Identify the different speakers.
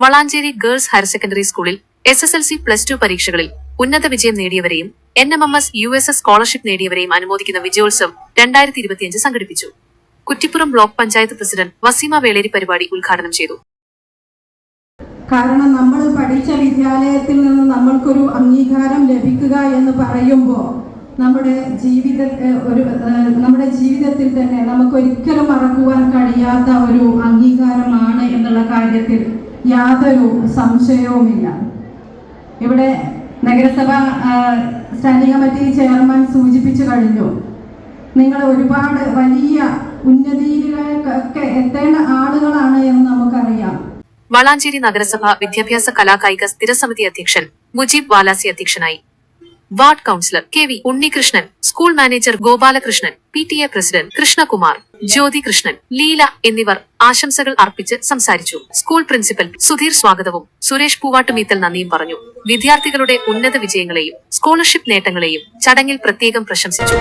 Speaker 1: Valanchery girls higher secondary സ്കൂളിൽ S S L C plus two പരീക്ഷകളിൽ ഉന്നത വിജയം നേടിയവരെയും N M M S U S S scholarship നേടിയവരെയും അനുമോദിക്കുന്ന വിജയോത്സവം രണ്ടായിരത്തി ഇരുപത്തിയഞ്ച് സംഘടിപ്പിച്ചു. കുറ്റിപ്പുറം ബ്ലോക്ക് പഞ്ചായത്ത് പ്രസിഡന്റ് വസീമ വേളേരി പരിപാടി ഉദ്ഘാടനം ചെയ്തു.
Speaker 2: കാരണം നമ്മൾ പഠിച്ച വിദ്യാലയത്തിൽ നിന്ന് നമ്മൾക്കൊരു അംഗീകാരം ലഭിക്കുക എന്ന് പറയുമ്പോൾ നമ്മുടെ ജീവിത ഒരു നമ്മുടെ ജീവിതത്തിൽ തന്നെ നമുക്ക് ഒരിക്കലും മറക്കുവാൻ കഴിയാത്ത ഒരു അംഗീകാരമാണ് എന്നുള്ള കാര്യത്തിൽ യാതൊരു സംശയവുമില്ല. ഇവിടെ നഗരസഭ സ്റ്റാൻഡിംഗ് കമ്മിറ്റി ചെയർമാൻ സൂചിപ്പിച്ചു കഴിഞ്ഞു. നിങ്ങൾ ഒരുപാട് വലിയ ഉന്നതിയിലേക്കൊക്കെ എത്തേണ്ട ആളുകളാണ് എന്ന് നമുക്കറിയാം.
Speaker 1: വളാഞ്ചേരി നഗരസഭ വിദ്യാഭ്യാസ കലാകായിക സ്ഥിരസമിതി അധ്യക്ഷൻ മുജീബ് വാലാസി അധ്യക്ഷനായി. Ward councillor K V Unnikrishnan school manager Gopalakrishnan P T A president Krishnakumar Jyothi Krishnan Leela എന്നിവർ ആശംസകൾ അർപ്പിച്ച് സംസാരിച്ചു. സ്കൂൾ പ്രിൻസിപ്പൽ സുധീർ സ്വാഗതവും സുരേഷ് പൂവാട്ടുമീത്തൽ നന്ദിയും പറഞ്ഞു. വിദ്യാർത്ഥികളുടെ ഉന്നത വിജയങ്ങളെയും സ്കോളർഷിപ്പ് നേട്ടങ്ങളെയും ചടങ്ങിൽ പ്രത്യേകം പ്രശംസിച്ചു.